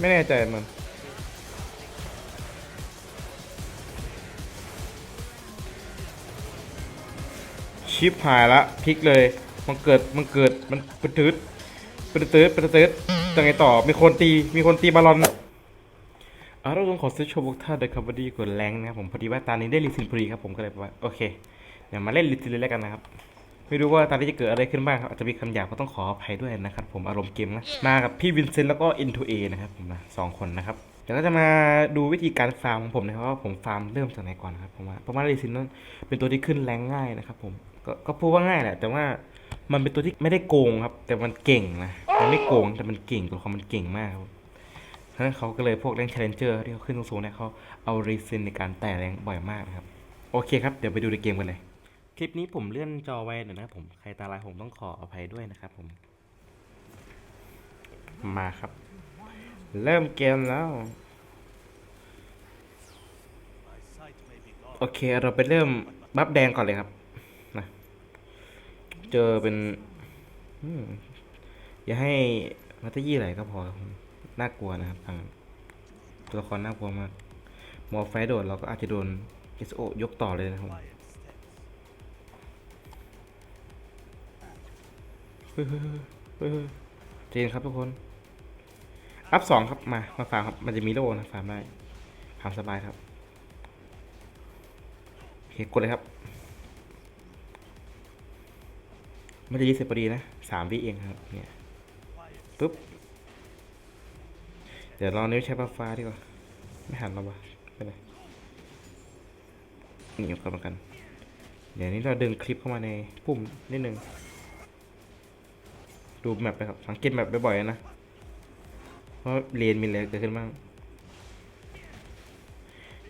ไม่แน่ใจมันชิปหายละพลิกเลย มันเกิดมันเกิดมันปะตืดปะตืดปะตืดจะไงต่อมีคนตีมีคนตีบอลลอนอะเราต้องขอซื้อโชว์บุกท่าเดอะคับดี้กดแรงนะครับผมพอดีว่าตานี้ได้ลิซินพอดีครับผมก็เลยว่าโอเคเดี๋ยวมาเล่นลิซินเลยแล้วกันนะครับ ไม่รู้ว่าตอนนี้จะเกิดอะไรขึ้นบ้างครับอาจจะมีคำหยาบก็ต้องขออภัยด้วยนะครับผมอารมณ์เกมนะมากับพี่วินเซนต์แล้วก็อินทูเอนะครับผมนะสองคนนะครับเดี๋ยวก็จะมาดูวิธีการฟาร์มของผมนะครับว่าผมฟาร์มเริ่มจากไหนก่อนนะครับผมว่าเพราะว่าลิซินนั้นเป็นตัวที่ขึ้นแรงง่ายนะครับผมก็ก็พูดว่าง่ายแหละ แต่ว่ามันเป็นตัวที่ไม่ได้โกงครับ แต่มันเก่งนะมันไม่โกงแต่มันเก่งตัวเขามันเก่งมากครับเพราะฉะนั้นเขาก็เลยพวกแรง challenger ที่เขาขึ้นสูงๆเนี่ยเขาเอารีซินในการแต่แรงบ่อยมากนะครับโอเคครับเดี๋ยวไปดูในเกมกันเลย คลิปนี้ผมเลื่อนจอไว้หน่อยนะผมใครตาลายผมต้องขออภัยด้วยนะครับผม มาครับ เริ่มเกมแล้ว โอเคเราไปเริ่มบัฟแดงก่อนเลยครับนะเจอเป็นอย่าให้มัตยี่ไหลก็พอน่ากลัวนะครับทางตัวละครน่ากลัวมากมอไฟโดดเราก็อาจจะโดน SO ยกต่อเลยนะครับ ฮ้ยเฮ้ยเจนครับทุกคน อัพสองครับมา มาฟาร์มครับ มันจะมีโล่นะฟาร์มได้ฟาร์มสบายครับโอเคกดเลยครับ มันจะยี่สิบพอดีนะสามวิเองครับ เนี่ยปุ๊บ เดี๋ยวรอนิ้วใช้ปลาฟ้าดีกว่า ไม่หันเราวะไม่เป็นไรหนีออกกันมากัน เดี๋ยวนี้เราดึงคลิปเข้ามาในปุ่มนิดนึง ดูแมปไปครับ สังเกตแมปบ่อยๆนะ เพราะเรียนมีอะไรเกิดขึ้นบ้าง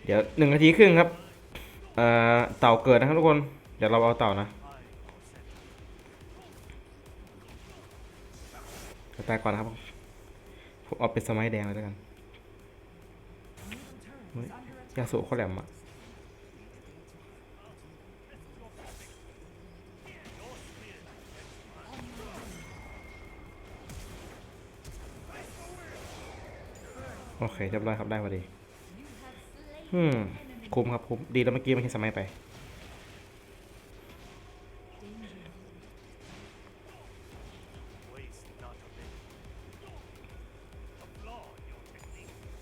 เดี๋ยวหนึ่งนาทีครึ่งครับ เอ่อ เต่าเกิดนะครับทุกคน เดี๋ยวเราเอาเต่านะกระตายก่อนนะครับผมเอาเป็นสมัยแดงเลยแล้วกันยาสูบเขาแหลมอะ โอเคเรียบร้อยครับได้พอดีอืมคุ้มครับคุ้มดีแล้วเมื่อกี้ไม่ใช่สมัยไป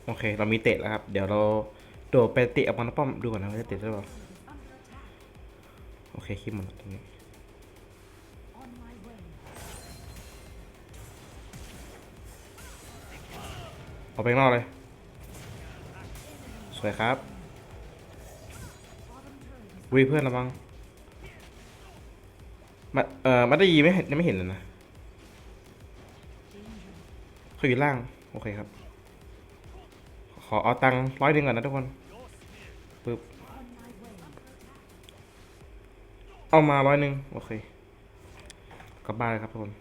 โอเค เรามีเตะแล้วครับ เดี๋ยวเราโดดไปเตะเอาบอลป้อมดูก่อนนะว่าจะเตะได้หรือเปล่าโอเคคลิปหมดแล้วตรงนี้ อาไปข้างนอกเลย สวยครับวีเพื่อนระวังมาเอ่อมาได้ยีไม่เห็นยังไม่เห็นเลยนะเขาอยู่ล่าง โอเคครับ ขอเอาตังค์ร้อยหนึ่งก่อนนะทุกคนปึ๊บเอามาร้อยหนึ่งโอเคกลับบ้านเลยครับทุกคน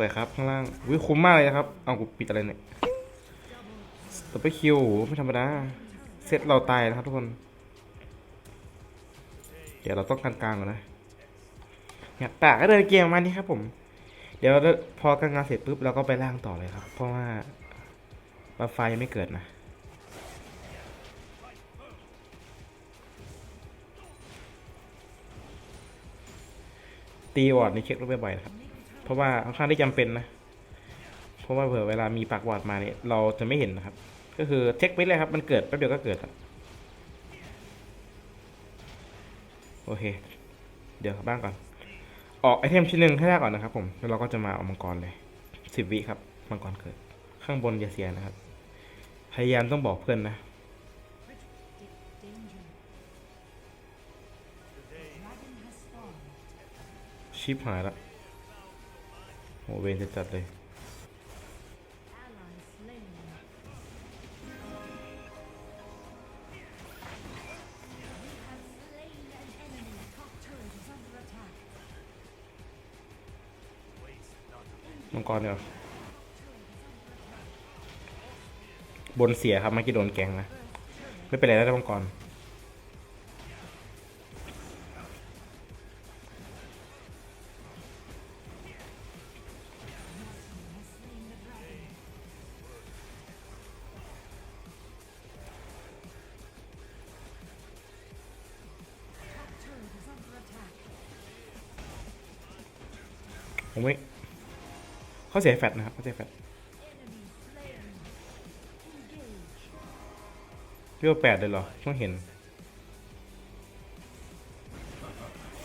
วยครับข้างล่างวิคุ้มมากเลยนะครับ เอากูปิดอะไรเนี่ยต่อไปคิวไม่ธรรมดา เซตเราตายนะครับทุกคน เดี๋ยวเราต้องการกลางก่อนนะอยากตากก็เดินเกมมานี้ครับผม เดี๋ยวพอกลางงานเสร็จปุ๊บเราก็ไปล่างต่อเลยครับ เพราะว่าปลาไฟยังไม่เกิดนะตีวอร์ดนี่เช็ครูปบ่อยๆนะครับ เพราะว่าค่อนข้างที่จำเป็นนะ เพราะว่าเผื่อเวลามีปากวอดมาเนี่ยเราจะไม่เห็นนะครับ ก็คือเช็คไปเลยครับ มันเกิดแป๊บเดียวก็เกิดครับโอเค เดี๋ยวบ้างก่อน ออกไอเทมชิ้นหนึ่งให้ได้ก่อนนะครับ ผม แล้วเราก็จะมาเอามังกรเลยสิบวิครับ มังกรเกิด ข้างบนอย่าเสียนะครับ พยายามต้องบอกเพื่อนนะชิปหายละ โหเวนจะจัดเลย มังกรเนี่ยบนเสียครับเมื่อกี้โดนแกงนะ ไม่เป็นไรแล้วนมังกร ผมไม่เขาเสียแฟตนะครับเขาเสียแฟตเรียกว่าแปดเลยเหรอเพิ่งเห็น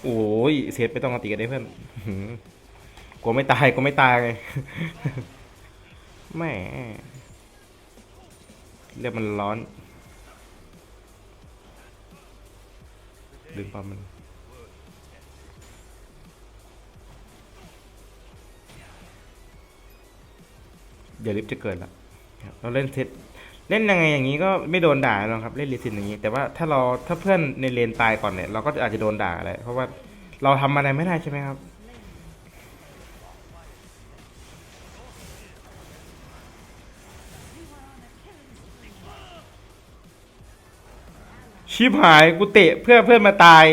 โอ้ยเซฟไม่ต้องมาตีกันได้เพื่อนกลัวไม่ตายกลัวไม่ตายไงแม่เรียกมันร้อน ดึงปั๊มมัน เดี๋ยวลิฟจะเกิดละเราเล่นเซตเล่นยังไงอย่างนี้ก็ไม่โดนด่าหรอกครับเล่นลิซินอย่างนี้ แต่ว่าถ้าเราถ้าเพื่อนในเลนตายก่อนเนี่ยเราก็อาจจะโดนด่าอะไรเพราะว่าเราทำอะไรไม่ได้ใช่ไหมครับชิบหายกูเตะเพื่อเพื่อนมาตาย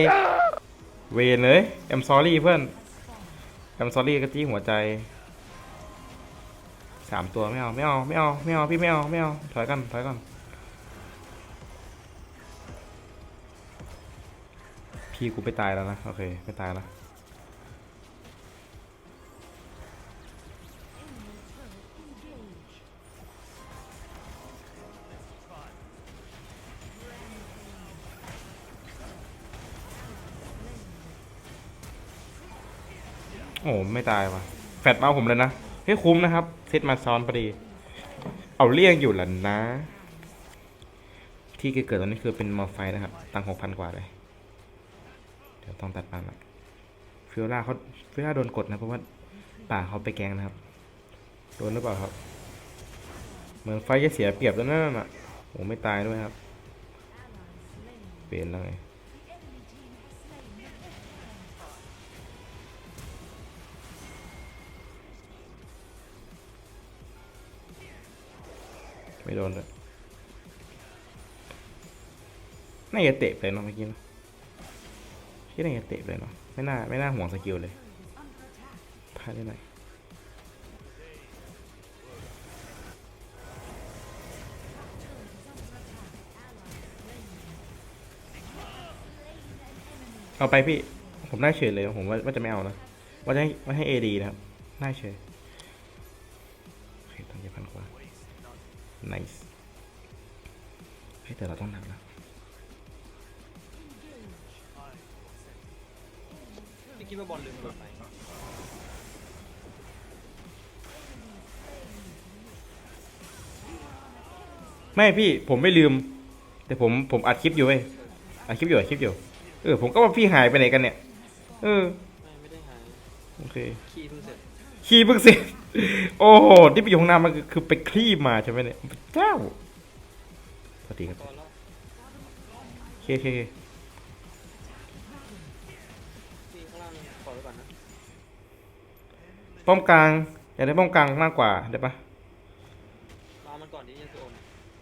เวนเลยแอมซอรี่เพื่อนแอมซอรี่ก็จี้หัวใจ สามตัวไม่เอาไม่เอาไม่เอาไม่เอาพี่ไม่เอาไม่เอาถอยกันถอยกันพี่กูไปตายแล้วนะโอเคไม่ตายแล้วโอ้ไม่ตายว่ะแฟดมาเอาผมเลยนะ เฮ้ยคุ้มนะครับ เซตมาซ้อนพอดี เอาเลี่ยงอยู่หล่ะนะ ที่เกิดตอนนี้คือเป็นมอไฟนะครับ ตังหกพันกว่าเลย เดี๋ยวต้องตัดปานละฟิโอล่าเขาฟิโอล่าโดนกดนะเพราะว่าป่าเขาไปแกงนะครับ โดนหรือเปล่าครับ เหมือนไฟจะเสียเปรียบแล้วนั่นน่ะโอ้ไม่ตายด้วยครับ เปลี่ยนแล้วไง ไม่โดนเลยน่าจะเตะไปเนาะเมื่อกี้เนะคิดน่าจะเตะไปเนาะไม่น่าไม่น่าห่วงสกิลเลยพลาดได้หน่อยเอาไปพี่ ผมได้เฉยเลย ผมว่าว่าจะไม่เอานะ ว่าจะให้ว่าให้เอดีนะครับได้เฉย nice เฮ้ยแต่เราต้องหนักแล้วพี่คิดว่าบอลลืมกดไหมไม่พี่ผมไม่ลืม แต่ผมผมอัดคลิปอยู่เว้ยอัดคลิปอยู่อัดคลิปอยู่เออผมก็ว่าพี่หายไปไหนกันเนี่ย เออไม่ไม่ได้หายโอเคคีย์เพิ่งเสร็จ ขี้เพิ่งเสร็จโอ้โหที่ไปอยู่ข้างหน้ามันคือคือไปคลี่มาใช่ไหมเนี่ยพระเจ้าสวัสดีครับก่อนแล้วโอเคโอเคโอเคพี่ข้างล่างขอไว้ก่อนนะป้อมกลางอยากได้ป้อมกลางมากกว่าได้ปะรอมันก่อนที่จะโอน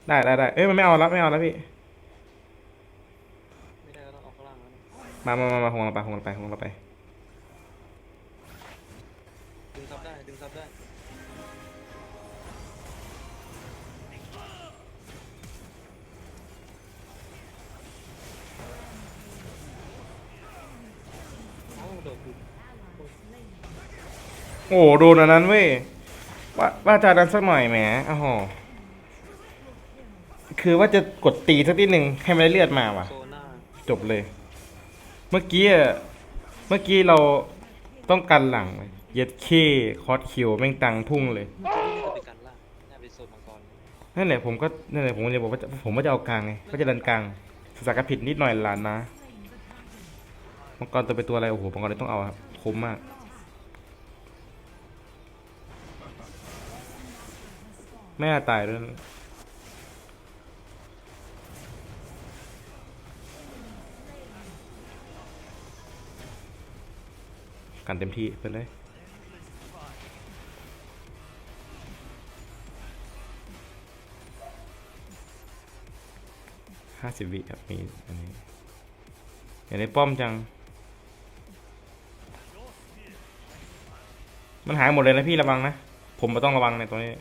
ได้ได้ได้เอ้ยมันไม่เอาแล้วไม่เอาแล้วพี่ไม่ได้ก็ต้องออกข้างล่างแล้วนะมามามามาของเราไปของเราไปของเราไป ดึงซับได้ ดึงซับได้ เอ้าโดดดูโอ้โหโดนอันนั้นเว้ยว่าว่าจะดันสักหน่อยแหมอ้าวโหคือว่าจะกดตีสักนิดหนึ่งให้มันได้เลือดมาว่ะ โซน่าจบเลย เมื่อกี้อะเมื่อกี้เราต้องกันหลังเลยเย็ดเคคอสคิวแม่งตังพุ่งเลยเมื่อกี้นี่จะไปกันล่างน่าไปโซนมังกรนั่นแหละผมก็นั่นแหละผมจะบอกว่าจะผมว่าจะเอากลางไงก็จะดันกลางศึกษาการผิดนิดหน่อยหลานนะมังกรตัวเป็นตัวอะไรโอ้โหมังกรเลยต้องเอาครับคุ้มมากแม่ตายด้วยนะกันเต็มที่ไปเลย ห้าสิบวิครับมีอันนี้อย่าได้ป้อมจัง มันหายหมดเลยนะพี่ระวังนะ ผมมาต้องระวังในตัวนี้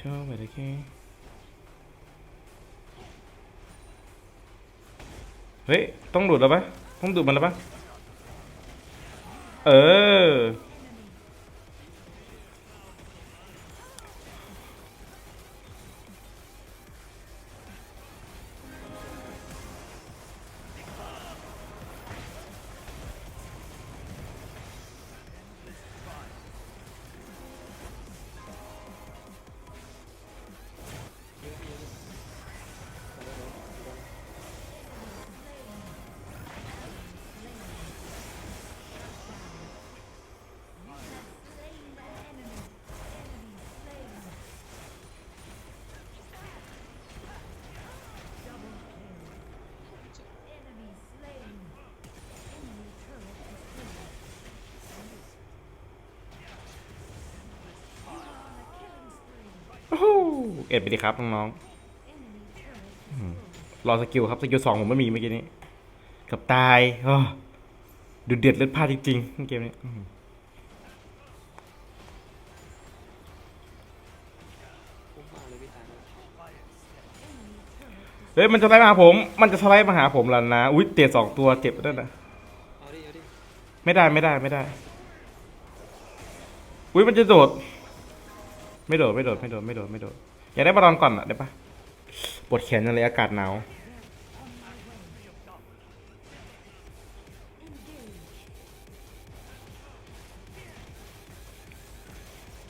ชอบไปเลยแค่เฮ้ย ต้องดูดแล้วปะต้องดูดมันแล้วปะเออ เอ็ดไปดีครับน้องๆรอสกิลครับสกิลสองผมไม่มีเมื่อกี้นี้กับตายอ้อดูเดือดเลือดพลาดจริงๆเกมนี้เฮ้ยมันจะไลด์มาหาผม มันจะสไลด์มาหาผมแล้วนะ อุ้ยเตะสองตัวเจ็บด้วยนะไม่ได้ไม่ได้ไม่ได้ อุ้ยมันจะโดด ไม่โดดไม่โดดไม่โดดไม่โดดไม่โดดอยากได้บอลลอนก่อนอะได้ปะปวดแขนจังเลยอากาศหนาว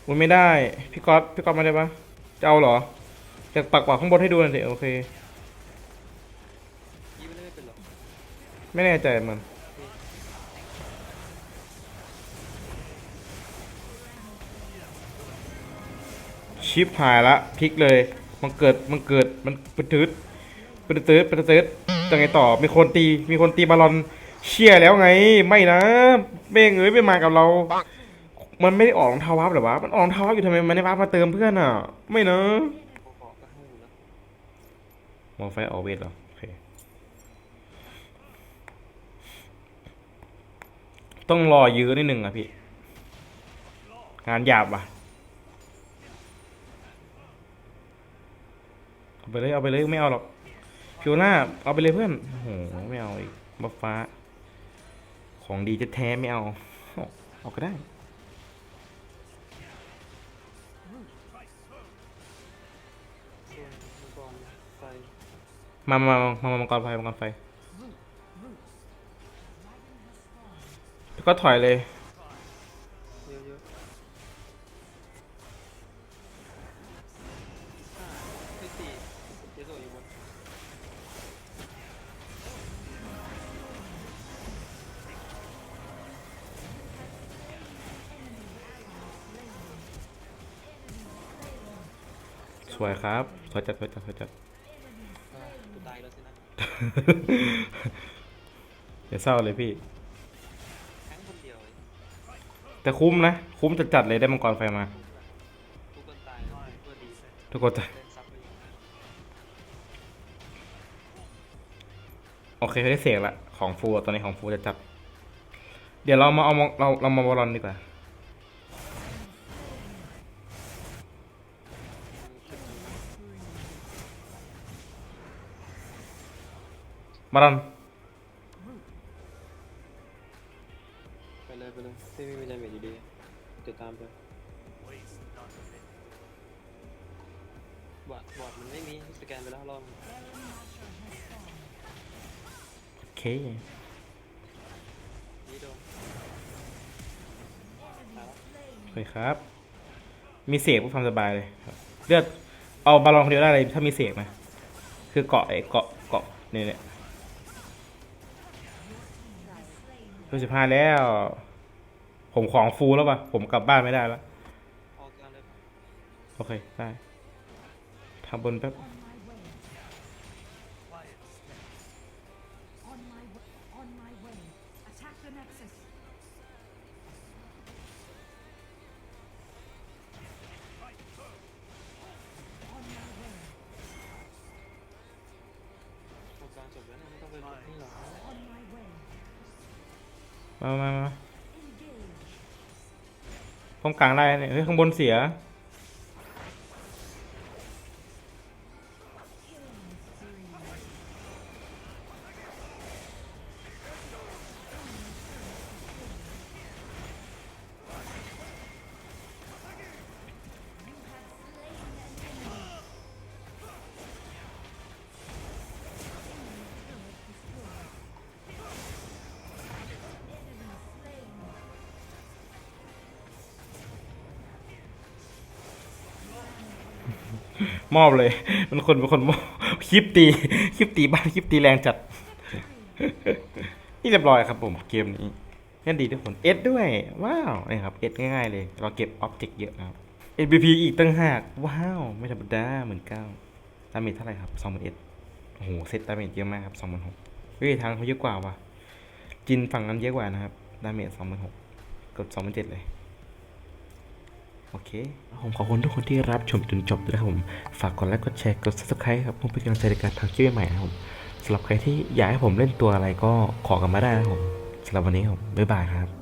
อุ้ยไม่ได้ พี่ก๊อตพี่ก๊อตมาได้ปะจะเอาเหรออยากปักปักข้างบนให้ดูหน่อยสิโอเค ไม่ได้ไม่เหรอกไม่แน่ใจมัน ชิปหายละพลิกเลย มันเกิดมันเกิดมันปตืดปตืดปตืดจะไงต่อมีคนตีมีคนตีบอลลอนเชี่ยแล้วไง ไม่นะเม่งเอ้ยไม่มากับเรา มันไม่ได้ออกรองเท้าวับหรอวะมันออกรองเท้าวับอยู่ทำไมมันไม่วับมาเติมเพื่อนอะ ไม่นะพอเกาะก็ให้อยู่แล้วมองไฟออกเวทเหรอโอเคต้องรอยื้อนิดนึงอะพี่ งานหยาบว่ะ เอา ไปเลยเอาไปเลยไม่เอาหรอกพิวหน้าเอาไปเลยเพื่อนโอ้โหไม่เอาอีกบัฟฟ้า ของดีจะแท้ไม่เอาเอาก็ได้ส่วนมังกรมามามามามังกรไฟมังกรไฟแล้วก็ถอยเลย สวยครับ สวยจัดสวยจัดสวยจัดอ่ากูตายแล้วสินะอย่าเศร้าเลยพี่แทงคนเดียวเลยแต่คุ้มนะ คุ้มจัดจัดๆเลยได้มังกรไฟมาทุกคนตายแล้วเพื่อดีทุกคนจะเล่นซับไปอยู่โอเคได้เสียงละของฟูอะตอนนี้ของฟูจะจัด เดี๋ยวเรามาเอามองเราเรามาบอลลอนดีกว่า บอลลอนไปเลยไปเลยที่ไม่มีดาเมจอยู่ดีเดี๋ยวตามไปบอดบอดมันไม่มีสแกนไปแล้วรอบนึงโอเคนี่โดนตายแล้วสวยครับ มีเสียงเพื่อความสบายเลยครับเลือดเอาบอลลอนคนเดียวได้เลยถ้ามีเสียงนะ คือเกาะไอ้เกาะเกาะนี่เนี่ย เพื่อสิบห้าแล้ว ผมของฟูแล้วป่ะ ผมกลับบ้านไม่ได้แล้ว ออกกันเลย โอเค ได้ทำบนแป๊บ มามามาผมกลางได้เนี่ยเฮ้ยข้างบนเสีย มอบเลย มันคนเป็นคนมอบคลิปตีคลิปตีบ้านคลิปตีแรงจัด นี่เรียบร้อยครับผมเกมนี้งั้นดีทุกคนเอสด้วย ว้าวนี่ครับเอสง่ายๆเลย เราเก็บออบเจกต์เยอะนะครับ MVP อีกตั้งหาก ว้าว ไม่ธรรมดาเหมือนเก้าดาเมจเท่าไหร่ครับสองหมื่นเอ็ดโอ้โหเซตดาเมจเยอะมากครับสองหมื่นหกเฮ้ยทางเขาเยอะกว่าว่ะจินฝั่งนั้นเยอะกว่านะครับดาเมจสองหมื่นหกกดสองหมื่นเจ็ดเลย โอเค ผมขอบคุณทุกคนที่รับชมจนจบนะครับผม ฝากกดไลค์ กดแชร์ กด subscribe ครับเพื่อเป็นกำลังใจในการทำคลิปใหม่ๆนะครับผมสำหรับใครที่อยากให้ผมเล่นตัวอะไรก็ขอกันมาได้นะครับผมสำหรับวันนี้ผมบ๊ายบายครับ